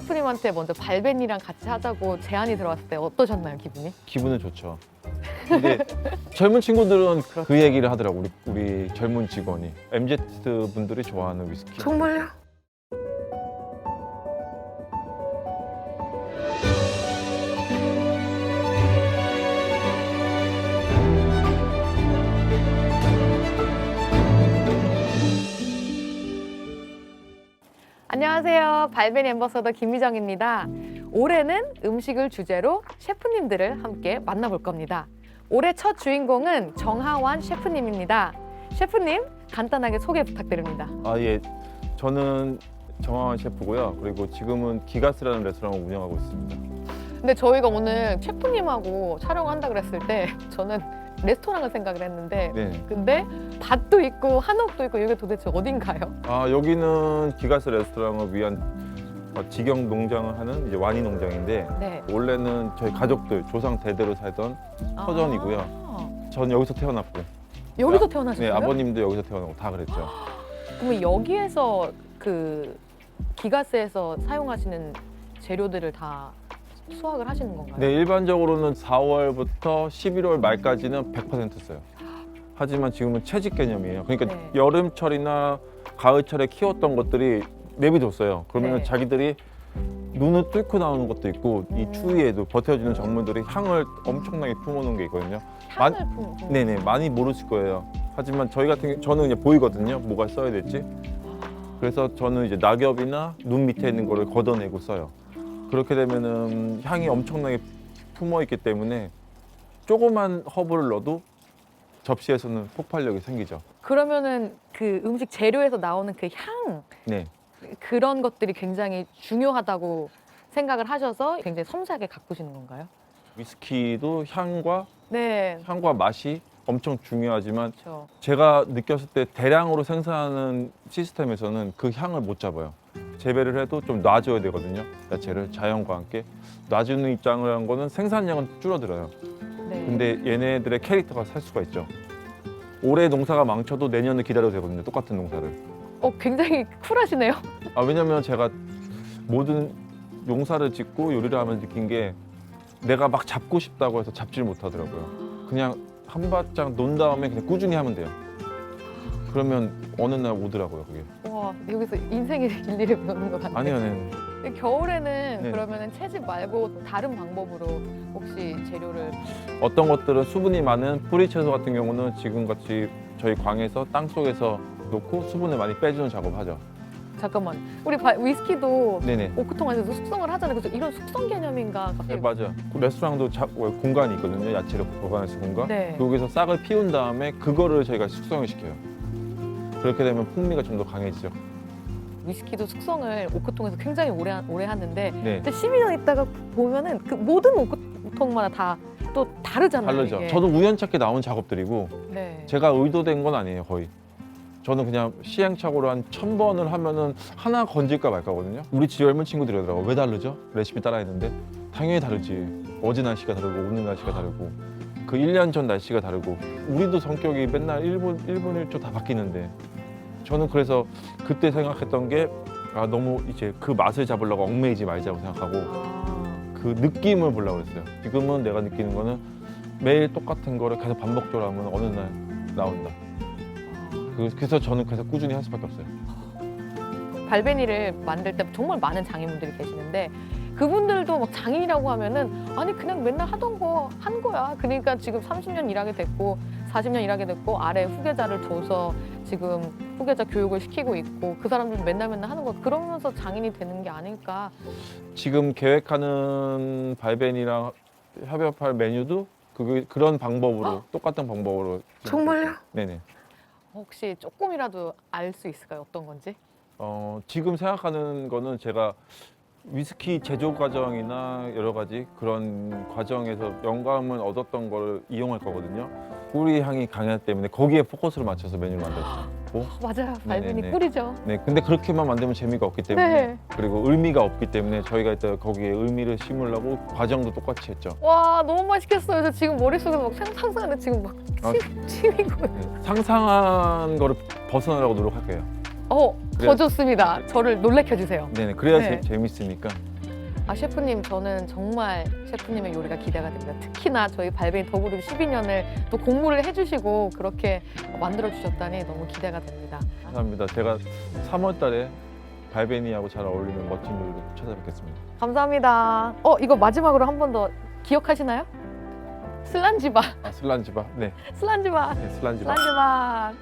셰프님한테 먼저 발벤이랑 같이 하자고 제안이 들어왔을 때 어떠셨나요, 기분이? 기분은 좋죠. 근데 젊은 친구들은 그 얘기를 하더라고 우리 우리 젊은 직원이 MZ 분들이 좋아하는 위스키. 정말요? 안녕하세요. 발벤 엠버서더 김미정입니다. 올해는 음식을 주제로 셰프님들을 함께 만나볼 겁니다. 올해 첫 주인공은 정하완 셰프님입니다. 셰프님, 간단하게 소개 부탁드립니다. 아 예, 저는 정하원 셰프고요. 그리고 지금은 기가스라는 레스토랑을 운영하고 있습니다. 근데 저희가 오늘 셰프님하고 촬영한다 그랬을 때 저는 레스토랑을 생각을 했는데 네. 근데 밭도 있고 한옥도 있고 이게 도대체 어딘가요? 아 여기는 기가스 레스토랑을 위한 어, 직영 농장을 하는 이제 와니 농장인데 네. 원래는 저희 가족들 조상 대대로 살던 터전이고요. 아, 전 여기서 태어났고, 여기서 네 태어나셨어요? 아버님도 여기서 태어나고 다 그랬죠. 그러면 여기에서 그 기가스에서 사용하시는 재료들을 다 수확을 하시는 건가요? 네, 일반적으로는 4월부터 11월 말까지는 100% 써요. 하지만 지금은 채집 개념이에요. 그러니까 네. 여름철이나 가을철에 키웠던 것들이 내비뒀어요. 그러면 네. 자기들이 눈을 뚫고 나오는 것도 있고 이 음. 추위에도 버텨주는 작물들이 향을 엄청나게 품어놓은 게 있거든요. 만- 향을 품. 품. 네네 많이 모르실 거예요. 하지만 저희 같은 경우 저는 그냥 보이거든요. 뭐가 써야 될지. 그래서 저는 이제 낙엽이나 눈 밑에 있는 거를 걷어내고 써요. 그렇게 되면은 향이 엄청나게 품어 있기 때문에 조그만 허브를 넣어도 접시에서는 폭발력이 생기죠. 그러면은 그 음식 재료에서 나오는 그 향 네. 그런 것들이 굉장히 중요하다고 생각을 하셔서 굉장히 섬세하게 가꾸시는 건가요? 위스키도 향과 네. 향과 맛이 엄청 중요하지만 그렇죠. 제가 느꼈을 때 대량으로 생산하는 시스템에서는 그 향을 못 잡아요. 재배를 해도 좀 놔줘야 되거든요. 야채를 자연과 함께 놔주는 입장을 한 거는 생산량은 줄어들어요. 네. 근데 얘네들의 캐릭터가 살 수가 있죠. 올해 농사가 망쳐도 내년을 기다려도 되거든요. 똑같은 농사를. 어 굉장히 쿨하시네요. 아 왜냐면 제가 모든 용사를 짓고 요리를 하면서 느낀 게 내가 막 잡고 싶다고 해서 잡지를 못하더라고요. 그냥 한 바짝 논 다음에 그냥 꾸준히 하면 돼요. 그러면 어느 날 오더라고요 그게. 와 여기서 인생의 일리를 배우는 것 같아요. 아니요, 네. 근데 겨울에는 네. 그러면은 채집 말고 다른 방법으로 혹시 재료를 어떤 것들은 수분이 많은 뿌리 채소 같은 경우는 지금 같이 저희 광에서 땅 속에서 놓고 수분을 많이 빼주는 작업하죠. 잠깐만 우리 바- 위스키도 네네. 오크통 안에서 숙성을 하잖아요. 그래서 이런 숙성 개념인가? 네, 맞아. 그 레스토랑도 자, 어, 공간이 있거든요. 야채를 보관할 수 있는 공간. 네. 여기서 싹을 피운 다음에 그거를 저희가 숙성을 시켜요. 그렇게 되면 풍미가 좀 더 강해지죠. 위스키도 숙성을 오크통에서 굉장히 오래 하- 오래 하는데 네. 근데 12년 있다가 보면은 그 모든 오크통마다 다 또 다르잖아요. 다르죠. 이게. 저도 우연찮게 나온 작업들이고 네. 제가 의도된 건 아니에요, 거의. 저는 그냥 시행착오로 한 천 번을 하면은 하나 건질까 말까거든요. 우리 집 젊은 친구들이 그러더라고. 왜 다르죠? 레시피 따라했는데 당연히 다르지. 어제 날씨가 다르고 오늘 날씨가 다르고 그 1년 전 날씨가 다르고 우리도 성격이 맨날 1분, 1분 1초 다 바뀌는데 저는 그래서 그때 생각했던 게 아, 너무 이제 그 맛을 잡으려고 얽매이지 말자고 생각하고 아, 그 느낌을 보려고 했어요. 지금은 내가 느끼는 거는 매일 똑같은 거를 계속 반복적으로 하면 어느 날 나온다. 그- 그래서 저는 계속 꾸준히 할 수밖에 없어요. 발베니를 만들 때 정말 많은 장인분들이 계시는데 그분들도 막 장인이라고 하면은 아니 그냥 맨날 하던 거 한 거야. 그러니까 지금 30년 일하게 됐고 40년 일하게 됐고 아래 후계자를 둬서 지금 후계자 교육을 시키고 있고 그 사람들 맨날 맨날 하는 거 그러면서 장인이 되는 게 아닐까. 지금 계획하는 발벤이랑 협업할 메뉴도 그 그런 방법으로 똑같은 방법으로 정말요? 네네. 혹시 조금이라도 알 수 있을까요? 어떤 건지? 어, 지금 생각하는 거는 제가 위스키 제조 과정이나 여러 가지 그런 과정에서 영감을 얻었던 걸 이용할 거거든요. 뿌리 향이 강하기 때문에 거기에 포커스를 맞춰서 메뉴를 만들었고. 어, 맞아요. 발베니 네네네. 꿀이죠. 네, 근데 그렇게만 만들면 재미가 없기 때문에 네. 그리고 의미가 없기 때문에 저희가 일단 거기에 의미를 심으려고 과정도 똑같이 했죠. 와 너무 맛있겠어요. 저 지금 머릿속에서 막 상- 상상하는데 지금 막 아. 침, 침이 고요. 네, 상상한 거를 벗어나려고 노력할게요. 어, 더 그래야- 좋습니다. 저를 놀래켜 주세요. 네네 그래야 네. 재- 재밌으니까 아 셰프님 저는 정말 셰프님의 요리가 기대가 됩니다. 특히나 저희 발베인 더그룹 12년을 또 공모를 해주시고 그렇게 만들어 주셨다니 너무 기대가 됩니다. 감사합니다. 제가 3월달에 발베니하고 잘 어울리는 멋진 요리로 찾아뵙겠습니다. 감사합니다. 어 이거 마지막으로 한 번 더 기억하시나요? 슬란지바, 아 슬란지바 네, 슬란지바, 네 슬란지바. 슬란지바.